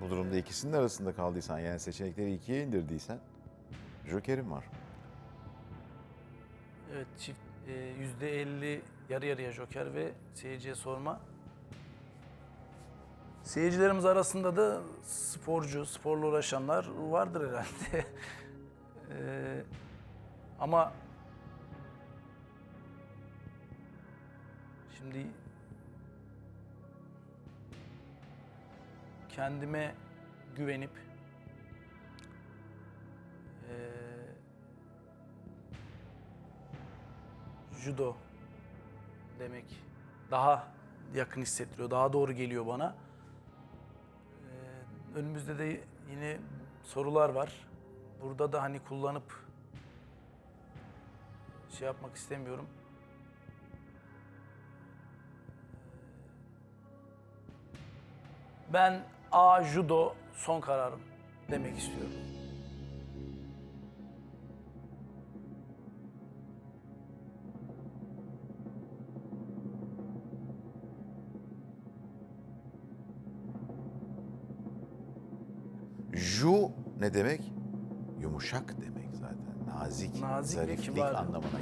bu durumda ikisinin arasında kaldıysan yani seçenekleri ikiye indirdiysen Joker'in var. Evet çift e, yüzde elli yarı yarıya joker ve seyirciye sorma. Seyircilerimiz arasında da sporcu, sporla uğraşanlar vardır herhalde. E, ama şimdi kendime güvenip e, judo demek daha yakın hissettiriyor, daha doğru geliyor bana. Ee, önümüzde de yine sorular var. Burada da hani kullanıp şey yapmak istemiyorum. Ben A judo son kararım demek istiyorum. Ju ne demek? Yumuşak demek zaten. Nazik, Nazik ve zariflik kibar. anlamına